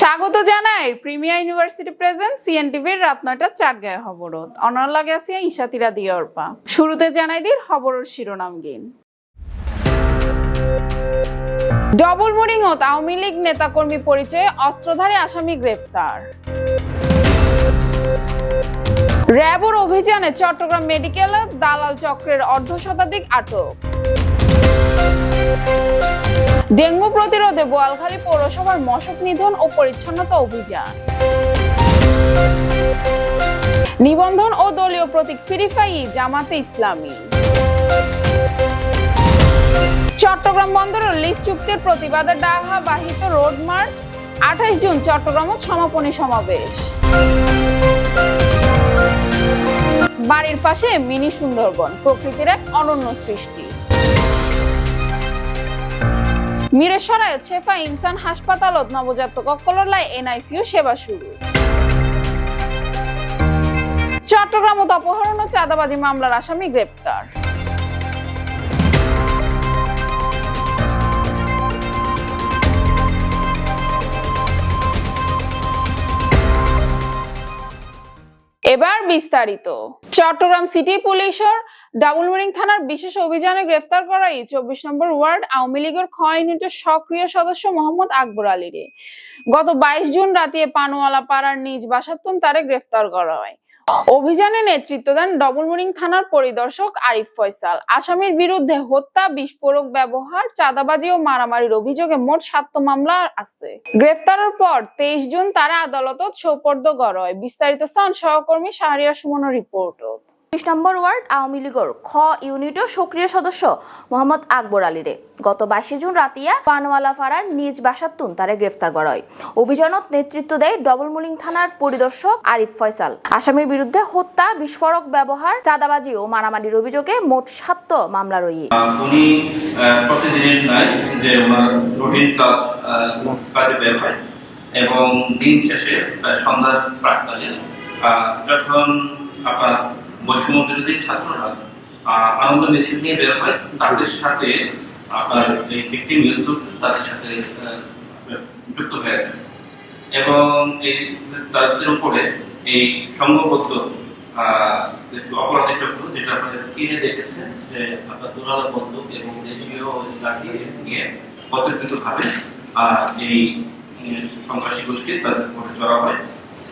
স্বাগত জানাই premier university present সিএনটিভির রাত নয়টা চাটগাঁয় খবরত অনার লাগে আছে ইশাতিরা দিয়রপা শুরুতে জানাই দির খবরের শিরোনাম গিন ডবল মোরিংত আওয়ামী লীগ নেতাকর্মী পরিচয়ে অস্ত্রধারী আসামি গ্রেফতার। র্যাবর অভিযানে চট্টগ্রাম মেডিকেল, দালাল চক্রের অর্ধ শতাধিক আটক। ডেঙ্গু প্রতিরোধে বোয়ালখালী পৌরসভার মশক নিধন ও পরিচ্ছন্নতা অভিযান। নিবন্ধন ও দলীয় প্রতীক ফিরিফাই জামাতে ইসলামী। চট্টগ্রাম বন্দরের লিজ চুক্তির প্রতিবাদে ডাহা বাহিত রোড মার্চ, আঠাশ জুন চট্টগ্রামত সমাপনী সমাবেশ। বাড়ির পাশে মিনি সুন্দরবন, প্রকৃতির এক অনন্য সৃষ্টি। মিরেশ্বরায় ছেফা ইনসান হাসপাতালত নবজাতক অকললাই এনআইসিউ সেবা শুরু। চট্টগ্রাম অপহরণ ও চাঁদাবাজি মামলার আসামি গ্রেপ্তার। বিস্তারিত। চট্টগ্রাম সিটি পুলিশের ডাবল মিনিং থানার বিশেষ অভিযানে গ্রেফতার করা এই চব্বিশ নম্বর ওয়ার্ড আওয়ামী লীগের ইউনিটের সক্রিয় সদস্য মোহাম্মদ আকবর আলীরে। গত বাইশ জুন রাতে পানোয়ালা পাড়ার নিজ বাসাতুন তারে গ্রেফতার করা হয়। অভিযানে নেতৃত্ব দেন ডবল মুরিং থানার পরিদর্শক আরিফ ফয়সাল। আসামির বিরুদ্ধে হত্যা, বিস্ফোরক ব্যবহার, চাঁদাবাজি ও মারামারির অভিযোগে মোট সাতটি মামলা আছে। গ্রেফতারের পর তেইশ জুন তারা আদালতত সৌপর্দ গড়য়। বিস্তারিত সন সহকর্মী শাহরিয়া সুমন রিপোর্ট। বিশ নম্বর ওয়ার্ড আওয়ামী লীগের খ ইউনিটের সক্রিয় সদস্য মোহাম্মদ আকবর আলীরে। গত বাইশে জুন রাতিয়া পানওয়ালা ফাড়ার নিজ বাসাতুন তারে গ্রেফতার করা হয়। অভিযানত নেতৃত্ব দেয় ডবলমুলিং থানার পরিদর্শক আরিফ ফয়সাল। আসামির বিরুদ্ধে হত্যা বিস্ফোরক ব্যবহার চাঁদাবাজি ও মারামারির অভিযোগে মোট সাত মামলা আহ, উনি প্রতিদিনের যে কাজ এবং দিন শেষে সন্ধ্যার প্রাককালে যখন আপনার বৈষম্য ছাত্ররা আনন্দ মিছিল নিয়ে বের হয়, তাদের সাথে আপনার ভিক্টিম ইউসুফ তাদের সাথে যুক্ত হয়ে এবং এই তাদের উপরে এই সংঘবদ্ধ অপরাধী চক্র, যেটা আপনার স্ক্রিনে দেখেছেন, যে আপনার দুরালা বন্দুক এবং দেশীয় লাঠি নিয়ে পদ্ধতিগত ভাবে এই সন্ত্রাসী গোষ্ঠী তাদের উপরে চড়া হয়।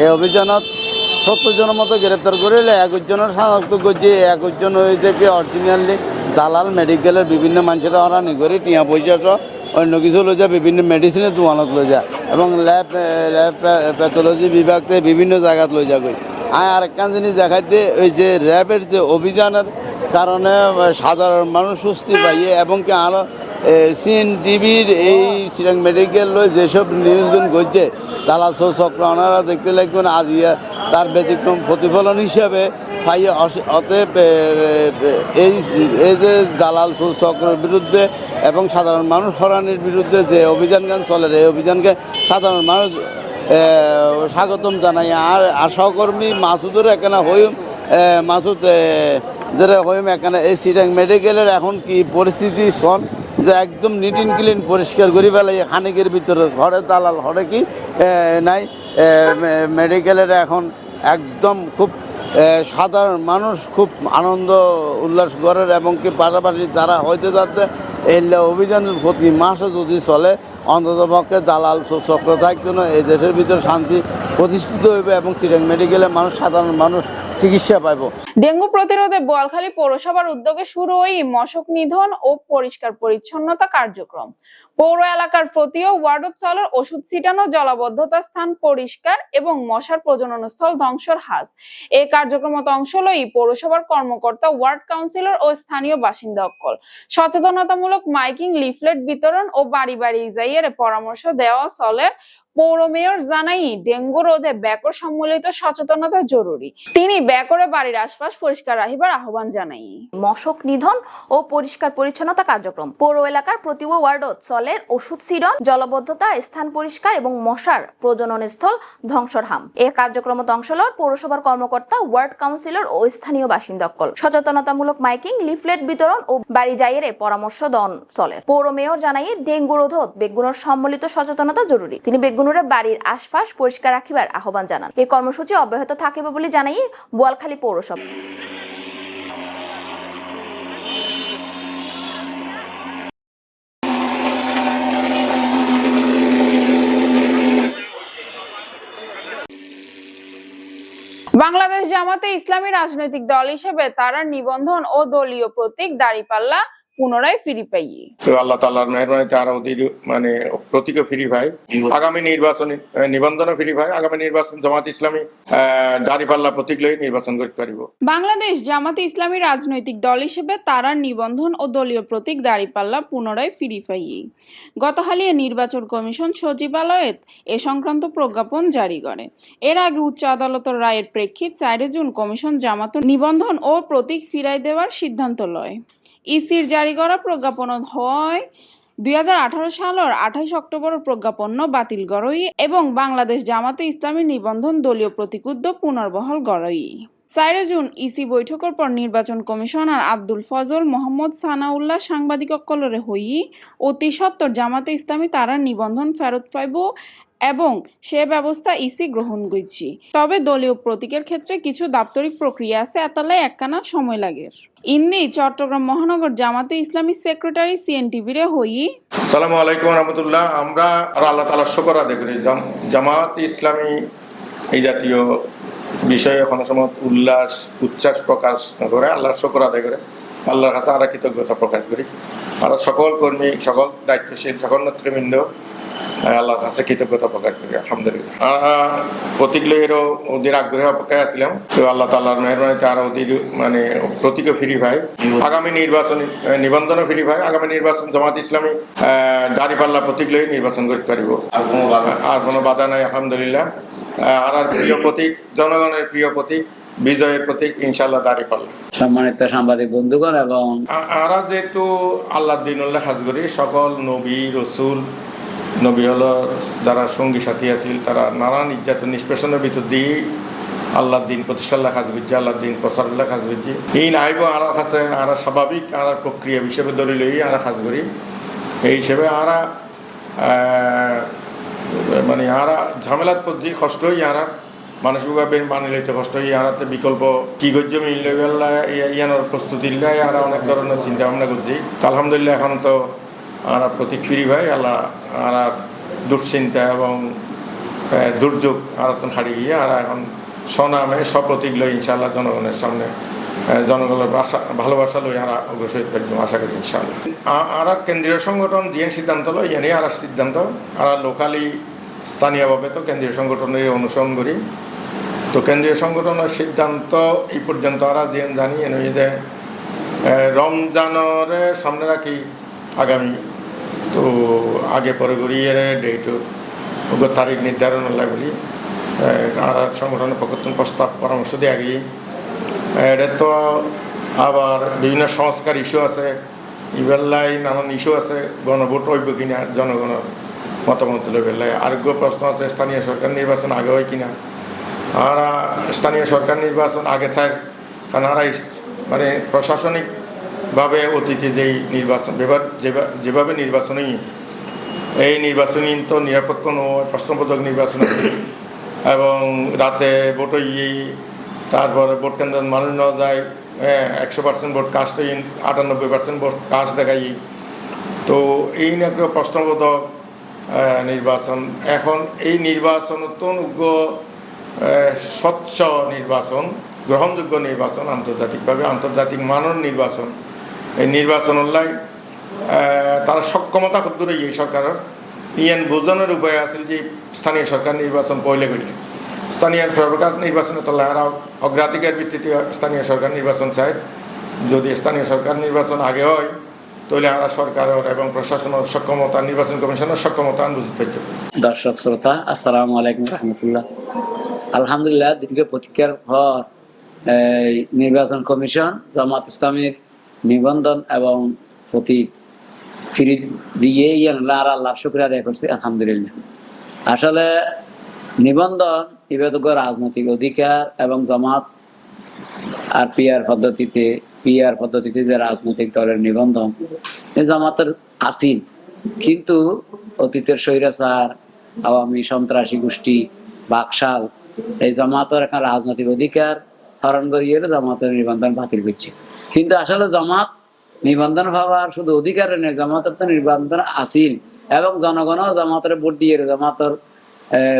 এই অভিযানত সত্তর জনের মতো গ্রেপ্তার করিলে একুশ জনের শনাক্ত করছে একুশ জন ওই থেকে অরিজিনালি দালাল মেডিকেলের বিভিন্ন মানুষেরা হরানি করে, টিয়া পয়সা অন্য কিছু লই যা বিভিন্ন মেডিসিনে দোকানত লই যা এবং ল্যাব ল্যাব প্যাথোলজি বিভাগ থেকে বিভিন্ন জায়গাত লই যা গই আর আরেকখান জিনিস দেখাইতে, ওই যে র্যাবের যে অভিযানের কারণে সাধারণ মানুষ সুস্থি পাইয়ে এবং কি আরও সিএন টিভির এই সিরাং মেডিকেল লই যেসব নিউজগুলো ঘটছে সহ চক্র ওনারা দেখতে লাগবেন আজ তার ব্যতিক্রম প্রতিফলন হিসাবে অস- অতএব এই এই যে দালাল চক্রের বিরুদ্ধে এবং সাধারণ মানুষ হরানির বিরুদ্ধে যে অভিযানগান চলে, এই অভিযানকে সাধারণ মানুষ স্বাগতম জানাই। আর সহকর্মী মাসুদের এখানে হইম মাসুদ যেটা হইম এখানে এই সিটাং মেডিকেলের এখন কি পরিস্থিতি, শোন। যে একদম নিট ইন ক্লিন পরিষ্কার করি ফেলাই খানিকের ভিতরে ঘরে দালাল, ঘরে কি নাই মেডিকেলের এখন একদম খুব সাধারণ মানুষ খুব আনন্দ উল্লাস করেন এবং কি পাশাপাশি তারা হইতে যাচ্ছে এই অভিযানের প্রতি মাসে যদি চলে, অন্তত পক্ষে দালাল চক্র থাকতো এই দেশের ভিতরে শান্তি প্রতিষ্ঠিত হইবে এবং সিটাং মেডিকেলে মানুষ, সাধারণ মানুষ চিকিৎসা পাইব। ডেঙ্গু প্রতিরোধে বোয়ালখালী পৌরসভার উদ্যোগে শুরু ওই মশক নিধন ও পরিষ্কার পরিচ্ছন্নতা কার্যক্রম। পৌর এলাকার প্রতিও ওয়ার্ড চলের ওষুধ ছিটানো, জলাবদ্ধতা স্থান পরিষ্কার এবং মশার প্রজনন স্থল ধ্বংসর হাস। এই কার্যক্রমত অংশ লই পৌরসভার কর্মকর্তা, ওয়ার্ড কাউন্সিলর ও স্থানীয় বাসিন্দা অকল সচেতনতামূলক মাইকিং, লিফলেট বিতরণ ও বাড়ি বাড়ি যাইয়ের পরামর্শ দেওয়া চলে পৌর মেয়র জানাই ডেঙ্গু রোধে ব্যাকর সম্মিলিত সচেতনতা জরুরি। তিনি ব্যাকরে বাড়ির আশপাশ পরিষ্কার রাখিবার আহ্বান জানাই। মশক নিধন ও পরিষ্কার পরিচ্ছন্নতা কার্যক্রম। পৌর এলাকার প্রতি ওয়ার্ডত চলের ওষুধ সিরন, জলবদ্ধতা, স্থান পরিষ্কার এবং মশার প্রজনন স্থল ধ্বংসর হাম এ কার্যক্রমত অংশ লয় পৌরসভার কর্মকর্তা, ওয়ার্ড কাউন্সিলর ও স্থানীয় বাসিন্দকল সচেতনতামূলক মাইকিং, লিফলেট বিতরণ ও বাড়ি যাইয়ের পরামর্শ দন চলে পৌর মেয়র জানাই, ডেঙ্গু রোধত বেগুনের সম্মিলিত সচেতনতা জরুরি। তিনি বেগুনুরে বাড়ির আশপাশ পরিষ্কার রাখিবার আহ্বান জানান। এই কর্মসূচি অব্যাহত থাকিবে বলে জানাই বোয়ালখালী পৌরসভা। বাংলাদেশ জামাতে ইসলামী রাজনৈতিক দল হিসেবে তারা নিবন্ধন ও দলীয় প্রতীক দাঁড়িপাল্লা পুনরায় ফিরি পাইয়ে। আল্লাহ তাল্লাহর মেহরবানিতে আরও ওদের মানে প্রতীকও ফিরি ভাই আগামী নির্বাচন নিবন্ধনও ফিরি ভাই আগামী নির্বাচন জামাত ইসলামী দাঁড়িপাল্লা প্রতীক লই নির্বাচন করতে পারিব। বাংলাদেশ জামাতে ইসলামী রাজনৈতিক দল হিসেবে তারা নিবন্ধন ও দলীয় প্রতীক দাঁড়িপাল্লা পুনরায় ফিরি পাইয়ে। গতকালিয়ে নির্বাচন কমিশন সচিবালয়েত এ সংক্রান্ত প্রজ্ঞাপন জারি করে। এর আগে উচ্চ আদালতের রায়ের প্রেক্ষিত চারে জুন কমিশন জামাত নিবন্ধন ও প্রতীক ফিরাই দেওয়ার সিদ্ধান্ত লয়। ইসির জারি করা প্রজ্ঞাপন হয় দুই হাজার সালের আঠাইশ অক্টোবর প্রজ্ঞাপন বাতিল গড়ই এবং বাংলাদেশ জামাতে ইসলামী নিবন্ধন দলীয় প্রতিকুদ্দ পুনর্বহাল গড়ই চারে জুন ইসি বৈঠকের পর নির্বাচন কমিশনার আব্দুল ফজল মোহাম্মদ সানাউল্লাহ সাংবাদিক সাংবাদিকসকলরে হই অতি সত্বর জামাতে ইসলামী তারা নিবন্ধন ফেরত পাইব এবং সে ব্যবস্থা ইসি গ্রহণ করছি। তবে দলীয় প্রতীকের ক্ষেত্রে কিছু দাপ্তরিক প্রক্রিয়া আছে এতালে একখানা সময় লাগে। ইন্দি চট্টগ্রাম মহানগর জামাতে ইসলামী সেক্রেটারি সিএনটিভি রে হই। সালামু আলাইকুম রহমতুল্লাহ। আমরা আল্লাহ তালার শকর আদায় করি। জামাত ইসলামী এই জাতীয় বিষয়ে কোনো সময় উল্লাস, উচ্ছ্বাস প্রকাশ করে আল্লাহর শকর আদায় করে। আল্লাহর কাছে আমরা কৃতজ্ঞতা প্রকাশ করি। আর সকল কর্মী, সকল দায়িত্বশীল, সকল নেতৃবৃন্দ আল্লাহর কাছে কৃতজ্ঞতা প্রকাশ করি আলহামদুলিল্লাহ। প্রতীক ওদের আগ্রহে অপেক্ষায় আসছিলাম তো আল্লাহ তাল্লাহর মেহরবানিতে আর ওদের মানে প্রতীকও ফিরি ভাই আগামী নির্বাচন নিবন্ধনও ফিরি ভাই আগামী নির্বাচন জামাত ইসলামী দাঁড়িপাল্লা প্রতীক লই নির্বাচন করতে পারিব। আর কোনো বাধা নাই। আলহামদুলিল্লাহ। আর আর প্রিয় প্রতীক জনগণের প্রিয় প্রতীক বিজয়ের প্রতীক ইনশাল্লাহ দাঁড়িপাল্লা। সম্মানিত সাংবাদিক বন্ধুগণ এবং আমরা যেহেতু আল্লাহ দিনুল্লাহ হাজ করি সকল নবী রসুল নবী হল যারা সঙ্গী, সাথী আছিল, তারা নানান নির্যাতন নিষ্পেষণের ভিতর দিয়ে আল্লাহর দিন প্রতিষ্ঠাল্লাহ কাজ করছি আল্লাহর দিন প্রসারুল্লাহ করছি এই নাইব আর কাছে আর স্বাভাবিক, আর প্রক্রিয়া হিসেবে ধরে লই আর কাজ করি। এই হিসেবে আরা মানে আরা ঝামেলার পদ্ধতি কষ্ট হই আর মানসিকভাবে মানে লইতে কষ্ট হই আরাতে বিকল্প কি করছে মিললে ইয়ানোর প্রস্তুতি আর অনেক ধরনের চিন্তা ভাবনা করছি আলহামদুলিল্লাহ এখন তো আর প্রতীক ফিরি ভাই, আল্লাহ আর আর দুশ্চিন্তা এবং দুর্যোগ আর তো হারিয়ে গিয়ে আর এখন স্বনামে সপ্রতীক লই ইনশাল্লাহ জনগণের সামনে জনগণের বাসা ভালোবাসা লই আর অগ্রসর থাকব আশা করি ইনশাল্লাহ আর আর কেন্দ্রীয় সংগঠন যে সিদ্ধান্ত লয় এনে আর আর সিদ্ধান্ত। আর লোকালি স্থানীয়ভাবে তো কেন্দ্রীয় সংগঠনের অনুসরণ করি। তো কেন্দ্রীয় সংগঠনের সিদ্ধান্ত এই পর্যন্ত আমরা যে জানি, এনে যে রমজানের সামনে রাখি আগামী তো আগে পরে ঘুরিয়ে ডেটর ওগুলো তারিখ নির্ধারণ বলি। আর সংগঠনের পক্ষ থেকে প্রস্তাব, পরামর্শ দিয়ে আগে এটা তো আবার বিভিন্ন সংস্কার ইস্যু আছে। ইবেল্লাই নানান ইস্যু আছে, গণভোট হইব কিনা, জনগণের মতামত লেবেল্লাই আরোগ্য প্রশ্ন আছে, স্থানীয় সরকার নির্বাচন আগে হয় কিনা? আর স্থানীয় সরকার নির্বাচন আগে স্যার, কারণ মানে মানে প্রশাসনিকভাবে অতীতে যেই নির্বাচন যেভাবে যেভা- যেভাবে নির্বাচনী, এই নির্বাচনী তো নিরাপদ কোনো প্রশ্নবোধক নির্বাচন। এবং রাতে ভোট ইয়ে তারপরে ভোট কেন্দ্র মানুষ নেওয়া যায় হ্যাঁ একশো পার্সেন্ট ভোট কাস্ট আটানব্বই পার্সেন্ট ভোট কাস্ট দেখাই তো এই নাকি প্রশ্নবোধক নির্বাচন। এখন এই নির্বাচন অত্যন্ত স্বচ্ছ নির্বাচন, গ্রহণযোগ্য নির্বাচন, আন্তর্জাতিকভাবে আন্তর্জাতিক মানের নির্বাচন। এই নির্বাচন লাই তারা সক্ষমতা কদ্দূরে এই সরকারের। ইয়ান বোঝানোর উপায় আছিল যে স্থানীয় সরকার নির্বাচন পয়লে করলে। স্থানীয় সরকার নির্বাচনে তো এরা অগ্রাধিকার ভিত্তিতে স্থানীয় সরকার নির্বাচন চায়। যদি স্থানীয় সরকার নির্বাচন আগে হয়, তাহলে আমরা সরকারের এবং প্রশাসনের সক্ষমতা, নির্বাচন কমিশনের সক্ষমতা বুঝতে পারছি দর্শক শ্রোতা, আসসালামু আলাইকুম রহমতুল্লাহ। আলহামদুলিল্লাহ, দীর্ঘ প্রতীক্ষার পর নির্বাচন কমিশন, জামাত ইসলামের নিবন্ধন এবং প্রতীক ফিরি দিয়ে আল্লাহ আল্লাহ শুক্রিয়া আদায় করছি, আলহামদুলিল্লাহ। আসলে নিবন্ধন ইবাদক রাজনৈতিক অধিকার এবং জামাত আর পিআর পদ্ধতিতে পিআর পদ্ধতিতে যে রাজনৈতিক দলের নিবন্ধন এই জামাতের আসিন। কিন্তু অতীতের স্বৈরাচার, আওয়ামী সন্ত্রাসী গোষ্ঠী, বাকশাল, এই জামাতের একটা রাজনৈতিক অধিকার হরণ করিয়ে জামাতের নিবন্ধন বাতিল করছে কিন্তু আসলে জামাত নিবন্ধন পাওয়ার শুধু অধিকার নেই, জামাতের তো নিবন্ধন আসিল এবং জনগণও জামাতের ভোট দিয়ে জামাতের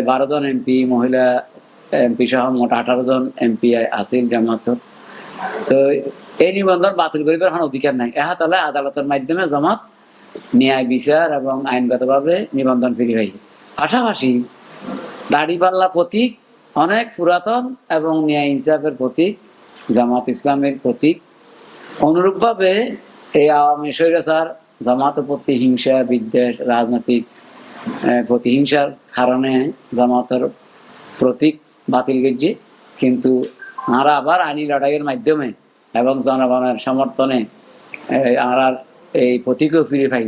বারো জন এমপি, মহিলা এমপি সহ মোট আঠারো জন এমপি আসিল জামাতের তো এই নিবন্ধন বাতিল করিবার এখন অধিকার নাই। এহা তাহলে আদালতের মাধ্যমে জামাত ন্যায় বিচার এবং আইনগতভাবে নিবন্ধন ফিরি হয় পাশাপাশি দাড়িপাল্লা প্রতীক অনেক পুরাতন এবং ন্যায় ইনসাফের প্রতীক, জামাত ইসলামের প্রতীক। অনুরূপভাবে এই আওয়ামী স্বৈরাচার জামাতের প্রতি হিংসা, বিদ্বেষ, রাজনৈতিক প্রতিহিংসার কারণে জামাতের প্রতীক বাতিল করছে। কিন্তু আমরা আবার আইনি লড়াইয়ের মাধ্যমে এবং জনগণের সমর্থনে আমরা এই প্রতীকও ফিরে পাই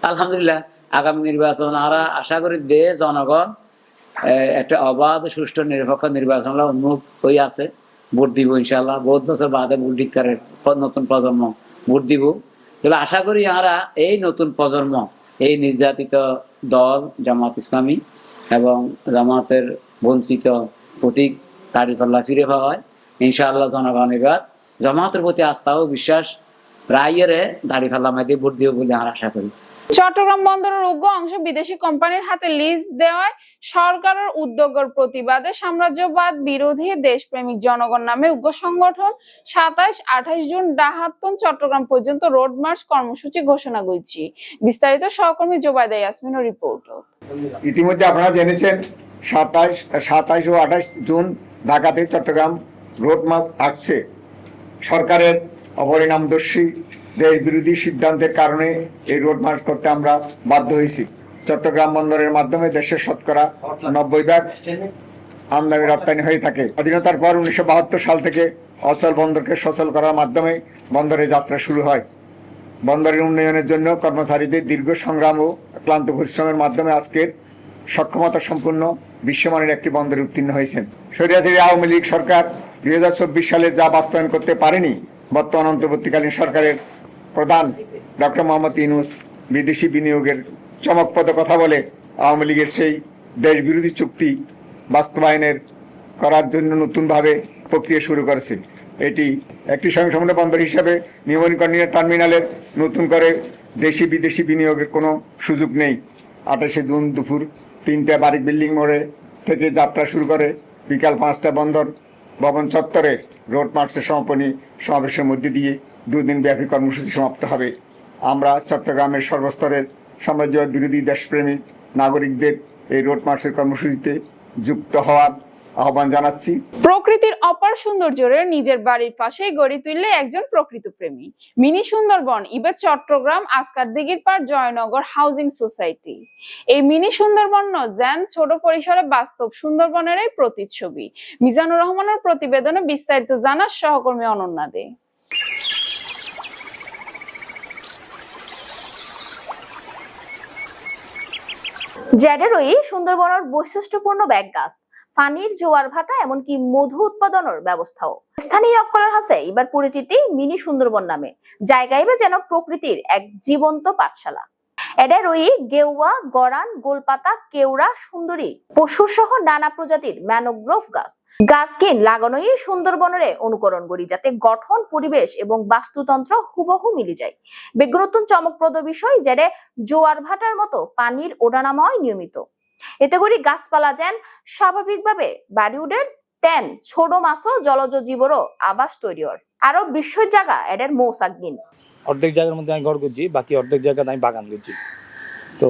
আলহামদুলিল্লাহ, আগামী নির্বাচন আমরা আশা করি দে জনগণ একটা অবাধ, সুষ্ঠু, নিরপেক্ষ নির্বাচন উন্মুখ হয়ে আছে। ভোট দিব ইনশাল্লাহ বহুত বছর বাদে ভোট দিকারের নতুন প্রজন্ম। ভোট দিব। তাহলে আশা করি আমরা এই নতুন প্রজন্ম, এই নির্যাতিত দল, জামাত ইসলামী এবং জামাতের বঞ্চিত প্রতীক দাড়িপাল্লা ফিরে পাওয়ায় ইনশাআল্লাহ জনগণ এবার জামাতের প্রতি আস্থা ও বিশ্বাস রায়ের দাড়িপাল্লা মাইতে ভোট দিব বলে আমরা আশা করি। চট্টগ্রাম বন্দরের উগ্র অংশ বিদেশি কোম্পানির হাতে লিজ দেওয়ায় সরকারের উদ্যোগের প্রতিবাদে সাম্রাজ্যবাদ বিরোধী দেশপ্রেমিক জনগণ নামে উগ্র সংগঠন সাতাইশ, আঠাইশ জুন ডাহাত্তন চট্টগ্রাম পর্যন্ত রোড মার্চ কর্মসূচি ঘোষণা করেছি। বিস্তারিত সহকর্মী জোবাইদা ইয়াসমিনের রিপোর্ট। ইতিমধ্যে আপনারা জেনেছেন, সাতাইশ সাতাইশ ও আঠাশ জুন ঢাকাতে চট্টগ্রাম রোড মার্চ আসছে। সরকারের অপরিণামদর্শী দেশ বিরোধী সিদ্ধান্তের কারণে এই রোড মার্চ করতে আমরা বাধ্য হয়েছি। চট্টগ্রাম বন্দরের মাধ্যমে দেশের শতকরা নব্বই ভাগ আমদানি রপ্তানি হয়ে থাকে। স্বাধীনতার পর উনিশশো বাহাত্তর সাল থেকে অচল বন্দরকে সচল করার মাধ্যমে বন্দরে যাত্রা শুরু হয়। বন্দরের উন্নয়নের জন্য কর্মচারীদের দীর্ঘ সংগ্রাম ও ক্লান্ত পরিশ্রমের মাধ্যমে আজকের সক্ষমতা সম্পন্ন বিশ্বমানের একটি বন্দরে উত্তীর্ণ হয়েছেন। সরিয়াছিরি আওয়ামী লীগ সরকার দুই হাজার চব্বিশ সালে যা বাস্তবায়ন করতে পারেনি, বর্তমান অন্তর্বর্তীকালীন সরকারের প্রধান ডক্টর মোহাম্মদ ইউনুস বিদেশি বিনিয়োগের চমকপ্রদ কথা বলে আওয়ামী লীগের সেই দেশ বিরোধী চুক্তি বাস্তবায়নের করার জন্য নতুনভাবে প্রক্রিয়া শুরু করেছে। এটি একটি স্বয়ংসম্পূর্ণ বন্দর হিসাবে নিয়মনীকরণীয় টার্মিনালের নতুন করে দেশি বিদেশি বিনিয়োগের কোনো সুযোগ নেই। আঠাশে জুন দুপুর তিনটা বাড়ি বিল্ডিং মোড়ে থেকে যাত্রা শুরু করে বিকাল পাঁচটা বন্দর ভবন চত্বরে রোড মার্চের সমাপনী সমাবেশের মধ্যে দিয়ে দুদিন ব্যাপী কর্মসূচি সমাপ্ত হবে। আমরা চট্টগ্রামের সর্বস্তরের সাম্রাজ্য বিরোধী দেশপ্রেমিক নাগরিকদের এই রোড মার্চের কর্মসূচিতে যুক্ত হওয়ার আহ্বান জানাচ্ছি। প্রকৃতির অপার সৌন্দর্যের নিজের বাড়ির পাশেই গড়ে তুললে একজন প্রকৃত প্রেমী। মিনি সুন্দরবন, ইবে চট্টগ্রাম আসকার দিঘির পার জয়নগর হাউজিং সোসাইটি। এই মিনি সুন্দরবন জ্যান ছোট পরিসরে বাস্তব সুন্দরবনের এই প্রতিচ্ছবি। মিজানুর রহমানের প্রতিবেদনে বিস্তারিত জানার সহকর্মী অনন্যা দে। জ্যাডেরই সুন্দরবনের বৈশিষ্ট্যপূর্ণ ব্যাগ গাছ ফানির জোয়ার ভাটা, এমনকি মধু উৎপাদনের ব্যবস্থাও। স্থানীয় অক্কলার হাসে এবার পরিচিতি মিনি সুন্দরবন নামে, জায়গায় যেন প্রকৃতির এক জীবন্ত পাঠশালা। এডে রই গেউয়া, গরান, গোলপাতা, কেওড়া, সুন্দরী। পশুর সহ নানা প্রজাতির ম্যানোগ্রোভ গাছ। গাছকে লাগানোই সুন্দরবনের অনুকরণ করি, যাতে গঠন, পরিবেশ এবং বাস্তুতন্ত্র হুবহু মিলে যায়। বিজ্ঞানতুন চমকপ্রদ বিষয় যেটা জোয়ার ভাটার মতো পানির ওডানাময় নিয়মিত। এতে করে গাছপালা যেন স্বাভাবিকভাবে বাড়িউডের তেন ছোট মাছও জলজ জীবরও আবাস তৈরি হয়। আরও বিশ্বর জায়গা এদের মৌসাকদিন অর্ধেক জায়গার মধ্যে আমি ঘর করছি বাকি অর্ধেক জায়গাতে আমি বাগান করছি তো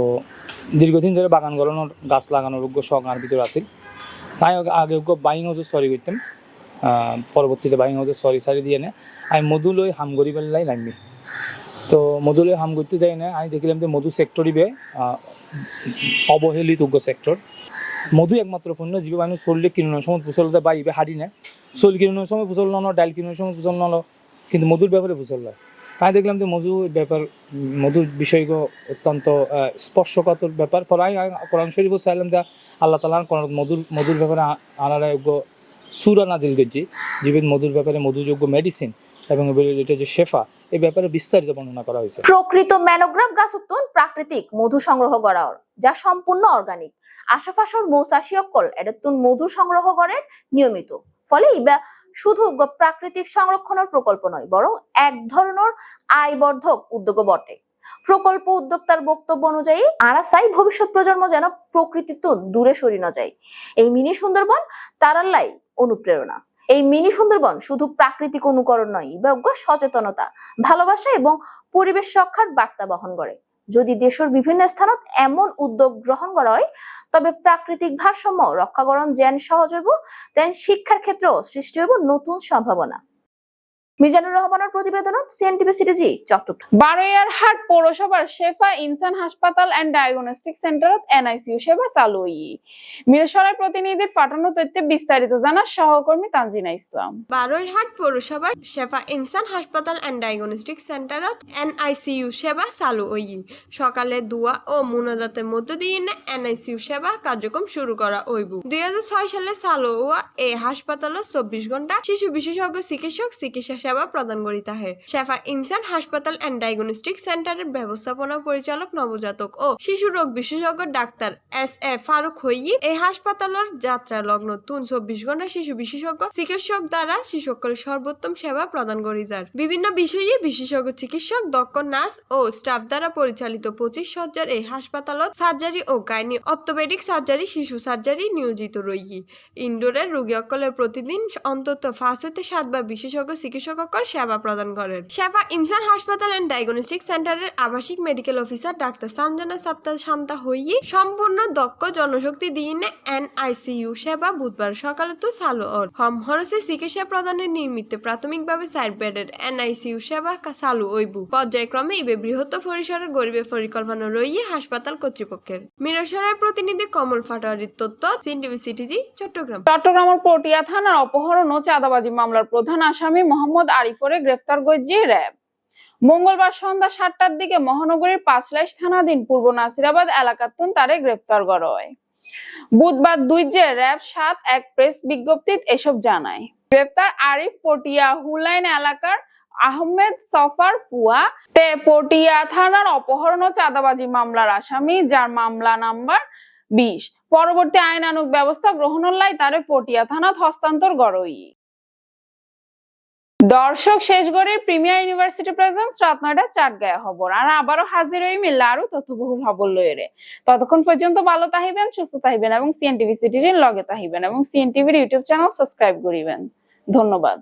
দীর্ঘদিন ধরে বাগান গলানোর, গাছ লাগানোর যোগ্য শখ আমার ভিতরে আছে। তাই আগে- বাইং হাউসে সরি করতাম। পরবর্তীতে বাইং হাউসে সরি সারি দিয়ে নে আমি মধু লই হাম গরি পেলাই নামবি তো মধুলে হাম করতে যাই না আমি দেখলাম যে মধু সেক্টরই বে অবহেলিত সেক্টর মধু একমাত্র পণ্য জীবে মানুষ চললে কিনানোর সময় ফুসলতে বা ইবে হাঁটি না চল কিনানোর সময় ফুসল নলো, ডাল কিনানোর সময় ফুসল নলো, কিন্তু মধুর ব্যাপারে ফুসল হয় আমি দেখলাম যে মধু ব্যাপার, মধুর বিষয় অত্যন্ত স্পর্শকাতর ব্যাপার। পরাই কোরআন শরীফ চাইলাম যে আল্লাহ তালা মধুর মধুর ব্যাপারে আনারা যোগ্য সুরা নাজিল গেছি জীবিত মধুর ব্যাপারে মধুযোগ্য মেডিসিন এবং এটা যে শেফা এই ব্যাপারে বিস্তারিত বর্ণনা করা হয়েছে। প্রকৃত ম্যানোগ্রাফ গাছ উত্তোলন প্রাকৃতিক মধু সংগ্রহ করা যা সম্পূর্ণ অর্গানিক আশপাশর মৌচাষী অকল এটাতুন মধু সংগ্রহ করেন নিয়মিত। ফলে শুধু প্রাকৃতিক সংরক্ষণের প্রকল্প নয়, বরং এক ধরনের আয়বর্ধক উদ্যোগ বটে। প্রকল্প উদ্যোক্তার বক্তব্য অনুযায়ী আরা চাই ভবিষ্যৎ প্রজন্ম যেন প্রকৃতি তো দূরে সরি না যায়। এই মিনি সুন্দরবন তারাল্লাই অনুপ্রেরণা। এই মিনি সুন্দরবন শুধু প্রাকৃতিক অনুকরণ নয় বজ্ঞ সচেতনতা, ভালোবাসা এবং পরিবেশ রক্ষার বার্তা বহন করে। যদি দেশের বিভিন্ন স্থানত এমন উদ্যোগ গ্রহণ করা হয়, তবে প্রাকৃতিক ভারসাম্য রক্ষাকরণ যেন সহজ হইব, তেন শিক্ষার ক্ষেত্রেও সৃষ্টি হইব নতুন সম্ভাবনা। মিজানুর রহমানের প্রতিবেদনত সিএনটিভি সিটিজি চট্টগ্রাম। বারোয়ারহাট পৌরসভার শেফা ইনসান হাসপাতাল এন্ড ডায়াগনস্টিক সেন্টারত এনআইসিইউ সেবা চালু হই মিরসরাই প্রতিনিধির পাঠানো তথ্যে বিস্তারিত জানা সহকর্মী তানজিনা ইসলাম। বারৈরহাট পৌরসভার শেফা ইনসান হাসপাতাল অ্যান্ড ডায়াগনস্টিক সেন্টারত এনআইসিইউ সেবা চালু ওই সকালে দোয়া ও মুনাজাতের মধ্য দিয়ে এনআইসিইউ সেবা কার্যক্রম শুরু করা হইব। দুই হাজার ছয় সালে চালু হওয়া এই হাসপাতালত চব্বিশ ঘণ্টা শিশু বিশেষজ্ঞ চিকিৎসক চিকিৎসা সেবা প্রদান করিতা হে শেফা ইনসান হাসপাতাল অ্যান্ড ডায়াগনস্টিক সেন্টারের ব্যবস্থাপনা পরিচালক নবজাতক ও শিশু রোগ বিশেষজ্ঞ ডাক্তার এস এ ফারুক হইয়ি এই হাসপাতালের যাত্রা লগ্ন তুন চব্বিশ ঘণ্টা শিশু বিশেষজ্ঞ, চিকিৎসক দ্বারা শিশুসকল সর্বোত্তম সেবা প্রদান করি যার বিভিন্ন বিষয়ে বিশেষজ্ঞ চিকিৎসক দক্ষ নার্স ও স্টাফ দ্বারা পরিচালিত পঁচিশ সজ্জার এই হাসপাতালত সার্জারি ও গাইনি অর্থোপেডিক সার্জারি শিশু সার্জারি নিয়োজিত রই ইনডোরের রোগী অকলের প্রতিদিন অন্তত পাঁচ হতে সাতবার বিশেষজ্ঞ, চিকিৎসক অকল সেবা প্রদান করেন। সেবা ইনসান হাসপাতাল অ্যান্ড ডায়াগনস্টিক সেন্টারের আবাসিক medical officer doctor Sanjana Satta Shanta হইয়ে সম্পূর্ণ দক্ষ জনশক্তি দিয়ে এনআইসিইউ সেবা বুধবার সকালে তো চালু ওর হম খরচে চিকিৎসা প্রদানের নিমিত্তে প্রাথমিকভাবে সাইড বেডের এনআইসিইউ সেবা চালু হইব। পর্যায়ক্রমে ইবে বৃহৎ পরিসরের গরিবের পরিকল্পনা রইয়ে হাসপাতাল কর্তৃপক্ষের। মিরসরাই প্রতিনিধি কমল ফাটোয়ারির তথ্য সিনটিভি সিটিজি, চট্টগ্রাম। চট্টগ্রামের পটিয়া থানার অপহরণ ও চাঁদাবাজি মামলার প্রধান আসামি মোহাম্মদ আরিফরে গ্রেফতার করেছে র্যাব। মঙ্গলবার সন্ধ্যা সাতটার দিকে মহানগরীর পাঁচলাইশ থানাধীন পূর্ব নাসিরাবাদ এলাকাতুন তারে গ্রেফতার করা হয় বুধবার দুই যে র্যাব, সাত এক প্রেস বিজ্ঞপ্তিত এসব জানায়। গ্রেফতার আরিফ পটিয়া হুলাইন এলাকার আহমেদ সফার ফুয়া তে পটিয়া থানার অপহরণ ও চাঁদাবাজি মামলার আসামি, যার মামলা নাম্বার বিশ। পরবর্তী আইনানুগ ব্যবস্থা গ্রহণের লাই তারে পটিয়া থানাত হস্তান্তর গড়ই দর্শক শেষ শেষগড়ের প্রিমিয়ার ইউনিভার্সিটি প্রেজেন্স রাত নয়টা চার গায়ে খবর আর আবারও হাজির হই মিল্লা আরও তথ্যবহুল খবর লয়ে ততক্ষণ পর্যন্ত ভালো তাহিবেন, সুস্থ তাহিবেন এবং সিএনটিভি সিটিজেন লগে তাহিবেন এবং সিএনটিভির ইউটিউব চ্যানেল সাবস্ক্রাইব করিবেন। ধন্যবাদ।